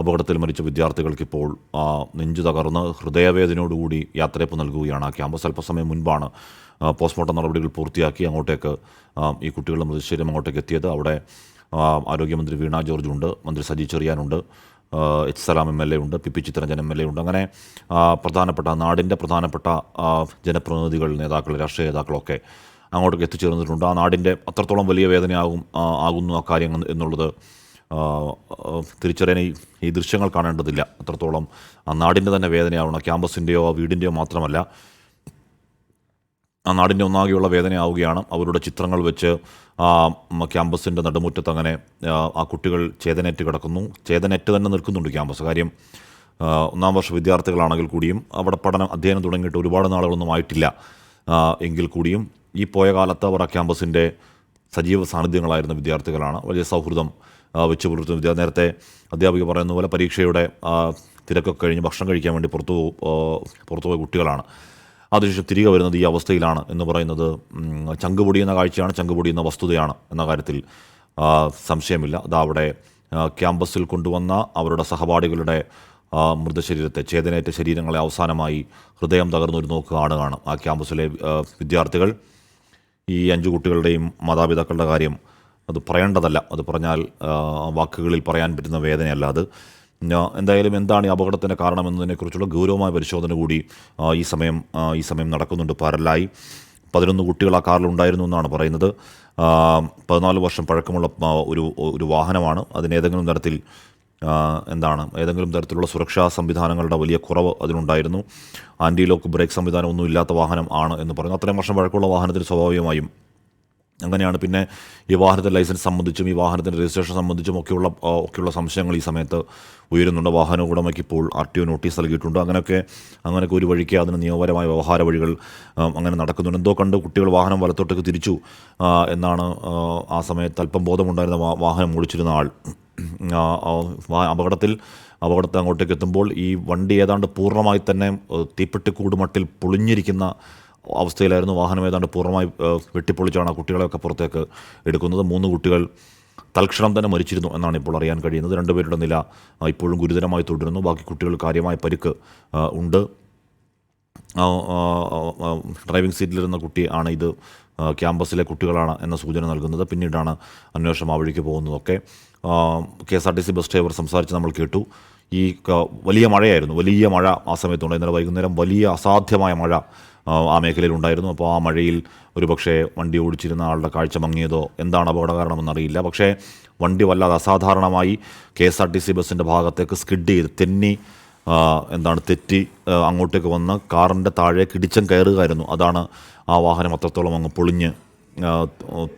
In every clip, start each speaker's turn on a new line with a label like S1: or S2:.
S1: അപകടത്തിൽ മരിച്ച വിദ്യാർത്ഥികൾക്ക് ഇപ്പോൾ നെഞ്ചു തകർന്ന് ഹൃദയവേദനയോടുകൂടി യാത്രയപ്പ് നൽകുകയാണ്. ആ ക്യാമ്പസ് അല്പസമയം മുൻപാണ് പോസ്റ്റ്മോർട്ടം നടപടികൾ പൂർത്തിയാക്കി അങ്ങോട്ടേക്ക് ഈ കുട്ടികളുടെ മൃതശരീരം അങ്ങോട്ടേക്ക് എത്തിയത്. അവിടെ ആരോഗ്യമന്ത്രി വീണ ജോർജ് ഉണ്ട് മന്ത്രി Saji ചെറിയാനുണ്ട് H Salam M L A ഉണ്ട് P P Chitharanjan M L A ഉണ്ട്. അങ്ങനെ പ്രധാനപ്പെട്ട നാടിന്റെ പ്രധാനപ്പെട്ട ജനപ്രതിനിധികൾ നേതാക്കൾ രാഷ്ട്രീയ നേതാക്കളൊക്കെ അങ്ങോട്ടേക്ക് എത്തിച്ചേർന്നിട്ടുണ്ട്. ആ നാടിന്റെ അത്രത്തോളം വലിയ വേദനയാകും ആകുന്നു ആ കാര്യങ്ങൾ എന്നുള്ളത് തിരിച്ചറിയാൻ ഈ ഈ ദൃശ്യങ്ങൾ കാണേണ്ടതില്ല. അത്രത്തോളം ആ നാടിന്റെ തന്നെ വേദനയാവണം. ക്യാമ്പസിന്റെയോ ആ വീടിന്റെയോ മാത്രമല്ല ആ നാടിന്റെ ഒന്നാകെയുള്ള വേദനയാവുകയാണ്. അവരുടെ ചിത്രങ്ങൾ വെച്ച് ആ ക്യാമ്പസിന്റെ നടുമുറ്റത്ത് അങ്ങനെ ആ, കുട്ടികൾ ചേതനേറ്റ് കിടക്കുന്നു. ചേതനേറ്റ് തന്നെ നിൽക്കുന്നുണ്ട് ക്യാമ്പസ്. കാര്യം ഒന്നാം വർഷ വിദ്യാർത്ഥികളാണെങ്കിൽ കൂടിയും അവിടെ പഠനം അധ്യയനം തുടങ്ങിയിട്ട് ഒരുപാട് നാളുകളൊന്നും ആയിട്ടില്ല. എങ്കിൽ കൂടിയും ഈ പോയ കാലത്ത് അവർ ആ ക്യാമ്പസിന്റെ സജീവ സാന്നിധ്യങ്ങളായിരുന്ന വിദ്യാർത്ഥികളാണ്. വലിയ സൗഹൃദം വെച്ച് പുലർത്തുന്ന. വിദ്യ നേരത്തെ അധ്യാപിക പറയുന്ന പോലെ പരീക്ഷയുടെ തിരക്കൊക്കെ കഴിഞ്ഞ് ഭക്ഷണം കഴിക്കാൻ വേണ്ടി പുറത്തു പുറത്തുപോയ കുട്ടികളാണ്. അതിനുശേഷം തിരികെ വരുന്നത് ഈ അവസ്ഥയിലാണ് എന്ന് പറയുന്നത് ചങ്കുപൊടി ചങ്ക് പൊടിയുന്ന കാഴ്ചയാണ് ചങ്ക് പൊടിയുന്ന വസ്തുതയാണ് എന്ന കാര്യത്തിൽ സംശയമില്ല. അത് അവിടെ ക്യാമ്പസിൽ കൊണ്ടുവന്ന അവരുടെ സഹപാഠികളുടെ മൃതശരീരത്തെ ചേതനേറ്റ ശരീരങ്ങളെ അവസാനമായി ഹൃദയം തകർന്നൊരു നോക്ക് കാണുകയാണ്. ആ ക്യാമ്പസിലെ വിദ്യാർത്ഥികൾ ഈ അഞ്ചു കുട്ടികളുടെയും മാതാപിതാക്കളുടെ കാര്യം അത് പറയേണ്ടതല്ല. അത് പറഞ്ഞാൽ വാക്കുകളിൽ പറയാൻ പറ്റുന്ന വേദനയല്ല അത്. എന്തായാലും എന്താണ് ഈ അപകടത്തിന്റെ കാരണമെന്നതിനെക്കുറിച്ചുള്ള ഗൗരവമായ പരിശോധന കൂടി ഈ സമയം ഈ സമയം നടക്കുന്നുണ്ട്. പാരലായി പതിനൊന്ന് കുട്ടികൾ ആ കാറിലുണ്ടായിരുന്നു എന്നാണ് പറയുന്നത്. പതിനാല് വർഷം പഴക്കമുള്ള ഒരു ഒരു വാഹനമാണ്. അതിന് ഏതെങ്കിലും തരത്തിൽ എന്താണ് ഏതെങ്കിലും തരത്തിലുള്ള സുരക്ഷാ സംവിധാനങ്ങളുടെ വലിയ കുറവ് അതിനുണ്ടായിരുന്നു ആന്റി ലോക്ക് ബ്രേക്ക് സംവിധാനം ഒന്നും ഇല്ലാത്ത വാഹനം ആണ് എന്ന് പറയുന്നു അത്രയും വർഷം പഴക്കമുള്ള വാഹനത്തിന് സ്വാഭാവികമായും അങ്ങനെയാണ്. പിന്നെ ഈ വാഹനത്തിന്റെ ലൈസൻസ് സംബന്ധിച്ചും ഈ വാഹനത്തിന്റെ രജിസ്ട്രേഷൻ സംബന്ധിച്ചും ഒക്കെയുള്ള ഒക്കെയുള്ള സംശയങ്ങൾ ഈ സമയത്ത് ഉയരുന്നുണ്ട്. വാഹന ഉടമയ്ക്ക് ഇപ്പോൾ ആർ ടി ഒ നോട്ടീസ് നൽകിയിട്ടുണ്ട്. അങ്ങനെയൊക്കെ അങ്ങനെയൊക്കെ ഒരു വഴിക്ക് അതിന് നിയമപരമായ വ്യവഹാര വഴികൾ അങ്ങനെ നടക്കുന്നുണ്ട്. എന്തോ കണ്ട് കുട്ടികൾ വാഹനം വലത്തോട്ടേക്ക് തിരിച്ചു എന്നാണ് ആ, സമയത്ത് അല്പം ബോധമുണ്ടായിരുന്ന വാഹനം ഓടിച്ചിരുന്ന ആൾ. അപകടത്തിൽ അപകടത്തെ അങ്ങോട്ടേക്ക് എത്തുമ്പോൾ ഈ വണ്ടി ഏതാണ്ട് പൂർണമായി തന്നെ തീപ്പെട്ടിക്കൂട് മട്ടിൽ പൊളിഞ്ഞിരിക്കുന്ന അവസ്ഥയിലായിരുന്നു. വാഹനം ഏതാണ്ട് പൂർണമായി വെട്ടിപ്പൊളിച്ചാണ് ആ കുട്ടികളെയൊക്കെ പുറത്തേക്ക് എടുക്കുന്നത്. മൂന്ന് കുട്ടികൾ തൽക്ഷണം തന്നെ മരിച്ചിരുന്നു എന്നാണ് ഇപ്പോൾ അറിയാൻ കഴിയുന്നത്. രണ്ടുപേരുടെ നില ഇപ്പോഴും ഗുരുതരമായി തുടരുന്നു. ബാക്കി കുട്ടികൾ കാര്യമായ പരിക്ക് ഉണ്ട്. ഡ്രൈവിംഗ് സീറ്റിലിരുന്ന ആണ് ഇത് ക്യാമ്പസിലെ കുട്ടികളാണ് എന്ന സൂചന നൽകുന്നത്. പിന്നീടാണ് അന്വേഷണം ആ വഴിക്ക് പോകുന്നതൊക്കെ. K S R T C bus driver സംസാരിച്ച് നമ്മൾ കേട്ടു. ഈ വലിയ മഴയായിരുന്നു. വലിയ മഴ ആ സമയത്തുണ്ട് ഇന്നലെ വൈകുന്നേരം വലിയ അസാധ്യമായ മഴ ആ, മേഖലയിൽ ഉണ്ടായിരുന്നു. അപ്പോൾ ആ മഴയിൽ ഒരു പക്ഷേ വണ്ടി ഓടിച്ചിരുന്ന ആളുടെ കാഴ്ച മങ്ങിയതോ എന്താണ് അപകട കാരണമെന്നറിയില്ല പക്ഷേ വണ്ടി വല്ലാതെ അസാധാരണമായി K S R T C ബസ്സിന്റെ ഭാഗത്തേക്ക് സ്കിഡ് ചെയ്ത് തെന്നി എന്താണ് തെറ്റി അങ്ങോട്ടേക്ക് വന്ന് കാറിന്റെ താഴേക്ക് ഇടിച്ചം കയറുകയായിരുന്നു. അതാണ് ആ വാഹനം അത്രത്തോളം അങ്ങ് പൊളിഞ്ഞ്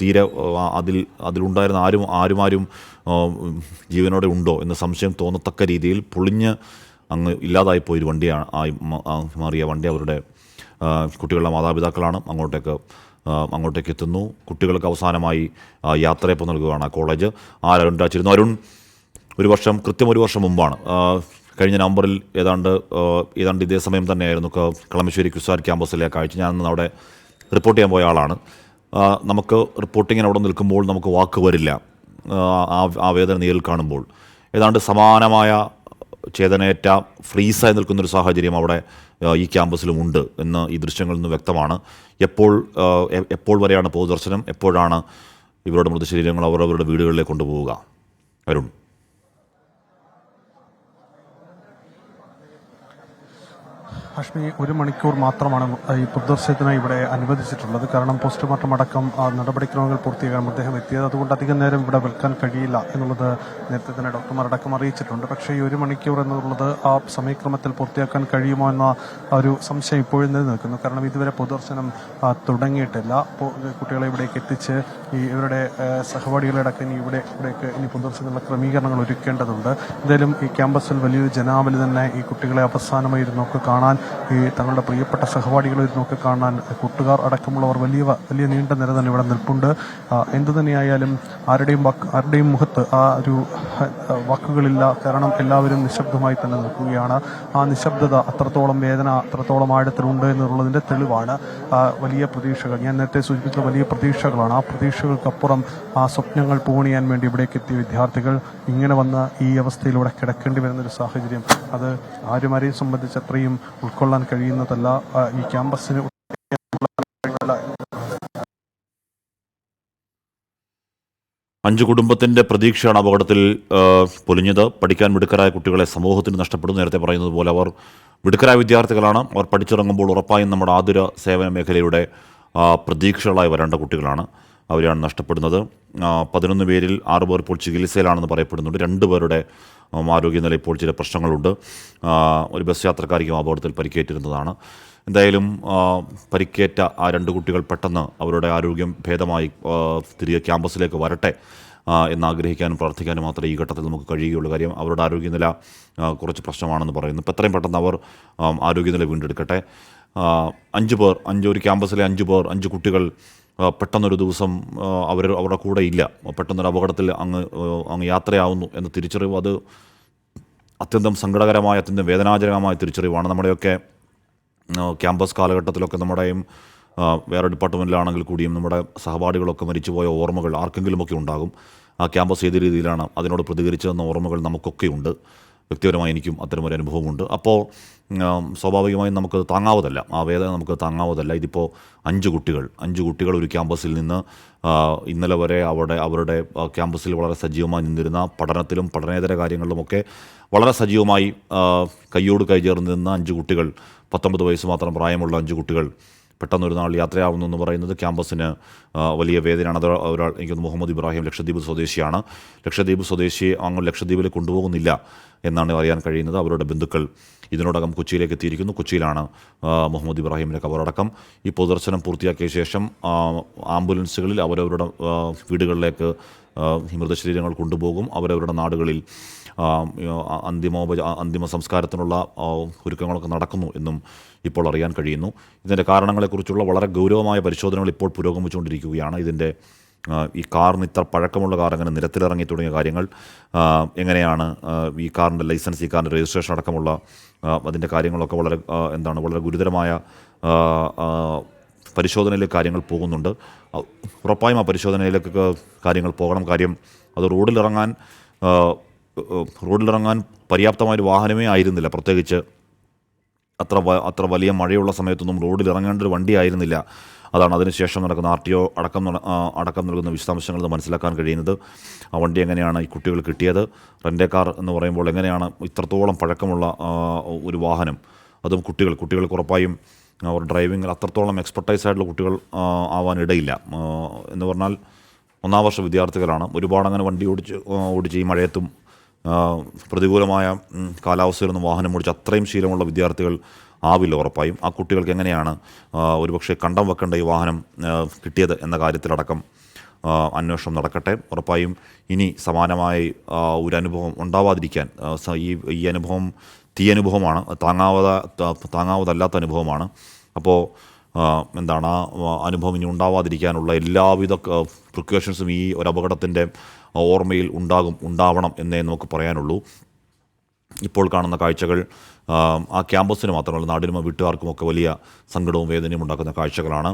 S1: തീരെ അതിൽ അതിലുണ്ടായിരുന്ന ആരും ആരുമാരും ആരും ജീവനോടെ ഉണ്ടോ എന്ന സംശയം തോന്നത്തക്ക രീതിയിൽ പൊളിഞ്ഞ് അങ്ങ് ഇല്ലാതായി പോയൊരു വണ്ടിയാണ് ആയി മാറിയ വണ്ടി അവരുടെ കുട്ടികളുടെ മാതാപിതാക്കളാണ്. അങ്ങോട്ടേക്ക് അങ്ങോട്ടേക്ക് എത്തുന്നു. കുട്ടികൾക്ക് അവസാനമായി യാത്രയപ്പം നൽകുകയാണ് ആ കോളേജ്. ആ അരുൺ രാജിരുന്നു അരുൺ ഒരു വർഷം കൃത്യം ഒരു വർഷം മുമ്പാണ്. കഴിഞ്ഞ നവംബറിൽ ഏതാണ്ട് ഏതാണ്ട് ഇതേ സമയം തന്നെയായിരുന്നു കളമശ്ശേരി ക്രിസ്വാർ ക്യാമ്പസിലെ കാഴ്ച. ഞാൻ അവിടെ റിപ്പോർട്ട് ചെയ്യാൻ പോയ ആളാണ്. നമുക്ക് റിപ്പോർട്ടിങ്ങിന് അവിടെ നിൽക്കുമ്പോൾ നമുക്ക് വാക്ക് വരില്ല. ആ, വേദന നേരിൽ കാണുമ്പോൾ. ഏതാണ്ട് സമാനമായ ചേതനയേറ്റ ഫ്രീസായി നിൽക്കുന്നൊരു സാഹചര്യം അവിടെ ഈ ക്യാമ്പസിലും ഉണ്ട് എന്ന് ഈ ദൃശ്യങ്ങളിൽ നിന്ന് വ്യക്തമാണ്. എപ്പോൾ എപ്പോൾ വരെയാണ് പൊതുദർശനം? എപ്പോഴാണ് ഇവരുടെ മൃതശരീരങ്ങൾ അവരവരുടെ വീടുകളിലേക്ക് കൊണ്ടുപോവുക? അരുൺ.
S2: ഹാഷ്മി ഒരു മണിക്കൂർ മാത്രമാണ് ഈ പൊതുദർശനത്തിനായി ഇവിടെ അനുവദിച്ചിട്ടുള്ളത്. കാരണം പോസ്റ്റ്മോർട്ടം അടക്കം നടപടിക്രമങ്ങൾ പൂർത്തിയാക്കാൻ അദ്ദേഹം എത്തിയത്. അതുകൊണ്ട് അധികം നേരം ഇവിടെ വിൽക്കാൻ കഴിയില്ല എന്നുള്ളത് നേരത്തെ തന്നെ ഡോക്ടർമാരടക്കം അറിയിച്ചിട്ടുണ്ട്. പക്ഷേ ഈ ഒരു മണിക്കൂർ എന്നുള്ളത് ആ സമയക്രമത്തിൽ പൂർത്തിയാക്കാൻ കഴിയുമോ എന്ന ഒരു സംശയം ഇപ്പോഴും നിലനിൽക്കുന്നു. കാരണം ഇതുവരെ പൊതുദർശനം തുടങ്ങിയിട്ടില്ല. കുട്ടികളെ ഇവിടേക്ക് എത്തിച്ച് ഈ ഇവരുടെ സഹപാഠികളടക്കം ഇവിടെ ഇവിടെയൊക്കെ ഇനി പൊതുദർശനത്തിനുള്ള ക്രമീകരണങ്ങൾ ഒരുക്കേണ്ടതുണ്ട്. എന്തായാലും ഈ ക്യാമ്പസിൽ വലിയൊരു ജനാവലി തന്നെ ഈ കുട്ടികളെ അവസാനമായി ഇരുന്നൊക്കെ കാണാൻ ഈ തങ്ങളുടെ പ്രിയപ്പെട്ട സഹപാഠികളെ ഇരുന്നൊക്കെ കാണാൻ കൂട്ടുകാർ അടക്കമുള്ളവർ വലിയ വലിയ നീണ്ട നിര തന്നെ ഇവിടെ നിൽപ്പുണ്ട്. എന്തു തന്നെയായാലും ആരുടെയും വാക്ക് ആരുടെയും മുഖത്ത് ആ ഒരു വാക്കുകളില്ല കാരണം എല്ലാവരും നിശബ്ദമായി തന്നെ നിൽക്കുകയാണ്. ആ നിശബ്ദത അത്രത്തോളം വേദന അത്രത്തോളം ആഴത്തിലുണ്ട് എന്നുള്ളതിന്റെ തെളിവാണ് വലിയ പ്രതീക്ഷകൾ. ഞാൻ നേരത്തെ സൂചിപ്പിച്ച വലിയ പ്രതീക്ഷകളാണ്. ആ പ്രതീക്ഷ പ്രതീക്ഷകൾക്കപ്പുറം ആ സ്വപ്നങ്ങൾ പൂണിയാൻ വേണ്ടി ഇവിടേക്ക് എത്തിയ വിദ്യാർത്ഥികൾ ഇങ്ങനെ വന്ന ഈ അവസ്ഥയിലൂടെ കിടക്കേണ്ടി വരുന്നൊരു സാഹചര്യം. അത് ആരുമാരെയും സംബന്ധിച്ച് അത്രയും ഉൾക്കൊള്ളാൻ കഴിയുന്നതല്ല. ഈ ക്യാമ്പസിന്
S1: അഞ്ച് കുടുംബത്തിന്റെ പ്രതീക്ഷയാണ് അപകടത്തിൽ പൊലിഞ്ഞത്. പഠിക്കാൻ മിടുക്കരായ കുട്ടികളെ സമൂഹത്തിന് നഷ്ടപ്പെടുന്നു. നേരത്തെ പറയുന്നത് പോലെ അവർ മിടുക്കരായ വിദ്യാർത്ഥികളാണ്. അവർ പഠിച്ചിറങ്ങുമ്പോൾ ഉറപ്പായും നമ്മുടെ ആതുര സേവന മേഖലയുടെ പ്രതീക്ഷകളായി വരേണ്ട കുട്ടികളാണ്. അവരെയാണ് നഷ്ടപ്പെടുന്നത്. പതിനൊന്ന് പേരിൽ ആറ് പേർ ഇപ്പോൾ ചികിത്സയിലാണെന്ന് പറയപ്പെടുന്നുണ്ട്. രണ്ട് പേരുടെ ആരോഗ്യനില ഇപ്പോൾ ചില പ്രശ്നങ്ങളുണ്ട്. ഒരു ബസ് യാത്രക്കാരിക്കും അപകടത്തിൽ പരിക്കേറ്റിരുന്നതാണ്. എന്തായാലും പരിക്കേറ്റ ആ രണ്ട് കുട്ടികൾ പെട്ടെന്ന് അവരുടെ ആരോഗ്യം ഭേദമായി തിരികെ ക്യാമ്പസിലേക്ക് വരട്ടെ എന്നാഗ്രഹിക്കാനും പ്രാർത്ഥിക്കാനും മാത്രമേ ഈ ഘട്ടത്തിൽ നമുക്ക് കഴിയുകയുള്ളൂ. കാര്യം അവരുടെ ആരോഗ്യനില കുറച്ച് പ്രശ്നമാണെന്ന് പറയുന്നു. ഇപ്പം എത്രയും പെട്ടെന്ന് അവർ ആരോഗ്യനില വീണ്ടെടുക്കട്ടെ. അഞ്ച് പേർ അഞ്ച് ഒരു ക്യാമ്പസിലെ അഞ്ച് പേർ അഞ്ച് കുട്ടികൾ പെട്ടെന്നൊരു ദിവസം അവർ അവരുടെ കൂടെ ഇല്ല. പെട്ടെന്നൊരു അപകടത്തിൽ അങ്ങ് അങ്ങ് യാത്രയാവുന്നു എന്ന തിരിച്ചറിവ് അത് അത്യന്തം സങ്കടകരമായ അത്യന്തം വേദനാജനകമായ തിരിച്ചറിവാണ്. നമ്മുടെയൊക്കെ ക്യാമ്പസ് കാലഘട്ടത്തിലൊക്കെ നമ്മുടെയും വേറെ ഡിപ്പാർട്ട്മെന്റിലാണെങ്കിൽ കൂടിയും നമ്മുടെ സഹപാഠികളൊക്കെ മരിച്ചുപോയ ഓർമ്മകൾ ആർക്കെങ്കിലുമൊക്കെ ഉണ്ടാകും. ആ ക്യാമ്പസ് ഏത് രീതിയിലാണ് അതിനോട് പ്രതികരിച്ചതെന്ന ഓർമ്മകൾ നമുക്കൊക്കെ ഉണ്ട് വ്യക്തിപരമായി എനിക്കും അത്തരമൊരു അനുഭവമുണ്ട്. അപ്പോൾ സ്വാഭാവികമായും നമുക്ക് താങ്ങാവതല്ല ആ വേദന നമുക്ക് താങ്ങാവതല്ല ഇതിപ്പോൾ അഞ്ച് കുട്ടികൾ അഞ്ച് കുട്ടികൾ ഒരു ക്യാമ്പസിൽ നിന്ന് ഇന്നലെ വരെ അവിടെ അവരുടെ ക്യാമ്പസിൽ വളരെ സജീവമായി നിന്നിരുന്ന പഠനത്തിലും പഠനേതര കാര്യങ്ങളിലുമൊക്കെ വളരെ സജീവമായി കൈയോട് കൈ ചേർന്ന് നിന്ന അഞ്ച് കുട്ടികൾ പത്തൊമ്പത് വയസ്സ് മാത്രം പ്രായമുള്ള അഞ്ച് കുട്ടികൾ പെട്ടെന്ന് ഒരു നാൾ യാത്രയാവുന്നു എന്ന് പറയുന്നത് ക്യാമ്പസിന് വലിയ വേദനയാണ്. അത് ഒരാൾ എനിക്ക് മുഹമ്മദ് ഇബ്രാഹിം ലക്ഷദ്വീപ് സ്വദേശിയാണ്. ലക്ഷദ്വീപ് സ്വദേശിയെ അങ്ങ് ലക്ഷദ്വീപിൽ കൊണ്ടുപോകുന്നില്ല എന്നാണ് അറിയാൻ കഴിയുന്നത്. അവരുടെ ബന്ധുക്കൾ ഇതിനോടകം കൊച്ചിയിലേക്ക് എത്തിയിരിക്കുന്നു. കൊച്ചിയിലാണ് മുഹമ്മദ് ഇബ്രാഹിമിന്റെ കബറടക്കം. ഈ പൊതുദർശനം പൂർത്തിയാക്കിയ ശേഷം ആംബുലൻസുകളിൽ അവരവരുടെ വീടുകളിലേക്ക് മൃതശരീരങ്ങൾ കൊണ്ടുപോകും. അവരവരുടെ നാടുകളിൽ അന്തിമോപച അന്തിമ സംസ്കാരത്തിനുള്ള ഒരുക്കങ്ങളൊക്കെ നടക്കുന്നു എന്നും ഇപ്പോൾ അറിയാൻ കഴിയുന്നു. ഇതിന്റെ കാരണങ്ങളെക്കുറിച്ചുള്ള വളരെ ഗൗരവമായ പരിശോധനകൾ ഇപ്പോൾ പുരോഗമിച്ചുകൊണ്ടിരിക്കുകയാണ്. ഇതിന്റെ ഈ കാറിന് ഇത്ര പഴക്കമുള്ള കാർ എങ്ങനെ നിരത്തിലിറങ്ങി തുടങ്ങിയ കാര്യങ്ങൾ എങ്ങനെയാണ് ഈ കാറിന്റെ ലൈസൻസ് ഈ കാറിന്റെ രജിസ്ട്രേഷൻ അടക്കമുള്ള അതിന്റെ കാര്യങ്ങളൊക്കെ വളരെ എന്താണ് വളരെ ഗുരുതരമായ പരിശോധനയിലേക്ക് കാര്യങ്ങൾ പോകുന്നുണ്ട്. ഉറപ്പായും ആ പരിശോധനയിലേക്ക് കാര്യങ്ങൾ പോകണം. കാര്യം അത് റോഡിലിറങ്ങാൻ റോഡിലിറങ്ങാൻ പര്യാപ്തമായൊരു വാഹനമേ ആയിരുന്നില്ല. പ്രത്യേകിച്ച് അത്ര അത്ര വലിയ മഴയുള്ള സമയത്തൊന്നും റോഡിൽ ഇറങ്ങേണ്ട ഒരു വണ്ടി ആയിരുന്നില്ല. അതാണ് അതിനുശേഷം നടക്കുന്ന ആർ ടി ഒ അടക്കം അടക്കം നൽകുന്ന വിശദാംശങ്ങൾ മനസ്സിലാക്കാൻ കഴിയുന്നത്. ആ വണ്ടി എങ്ങനെയാണ് ഈ കുട്ടികൾ കിട്ടിയത്? റെന്റെ കാർ എന്ന് പറയുമ്പോൾ എങ്ങനെയാണ് ഇത്രത്തോളം പഴക്കമുള്ള ഒരു വാഹനം? അതും കുട്ടികൾ കുട്ടികൾക്ക് ഉറപ്പായും അവർ ഡ്രൈവിങ്ങിൽ അത്രത്തോളം എക്സ്പെർട്ടൈസ് ആയിട്ടുള്ള കുട്ടികൾ ആവാനിടയില്ല. എന്ന് പറഞ്ഞാൽ ഒന്നാം വർഷ വിദ്യാർത്ഥികളാണ്. ഒരുപാട് അങ്ങനെ വണ്ടി ഓടിച്ച് ഓടിച്ച് ഈ മഴയത്തും പ്രതികൂലമായ കാലാവസ്ഥയിലൊന്നും വാഹനം ഓടിച്ച് അത്രയും ശീലമുള്ള വിദ്യാർത്ഥികൾ ആവില്ല ഉറപ്പായും. ആ കുട്ടികൾക്ക് എങ്ങനെയാണ് ഒരുപക്ഷെ കണ്ടം വെക്കേണ്ട ഈ വാഹനം കിട്ടിയത് എന്ന കാര്യത്തിലടക്കം അന്വേഷണം നടക്കട്ടെ. ഉറപ്പായും ഇനി സമാനമായി ഒരു അനുഭവം ഉണ്ടാവാതിരിക്കാൻ ഈ ഈ അനുഭവം തീ അനുഭവമാണ് താങ്ങാവത താങ്ങാവതല്ലാത്ത അനുഭവമാണ്. അപ്പോൾ എന്താണ് അനുഭവം ഇനി ഉണ്ടാവാതിരിക്കാനുള്ള എല്ലാവിധ പ്രിക്കോഷൻസും ഈ ഒരു അപകടത്തിന്റെ ഓർമ്മയിൽ ഉണ്ടാകും ഉണ്ടാവണം എന്നേ നമുക്ക് പറയാനുള്ളൂ. ഇപ്പോൾ കാണുന്ന കാഴ്ചകൾ ആ ക്യാമ്പസിന് മാത്രമല്ല നാടിനും വീട്ടുകാർക്കുമൊക്കെ വലിയ സങ്കടവും വേദനയും ഉണ്ടാക്കുന്ന കാഴ്ചകളാണ്.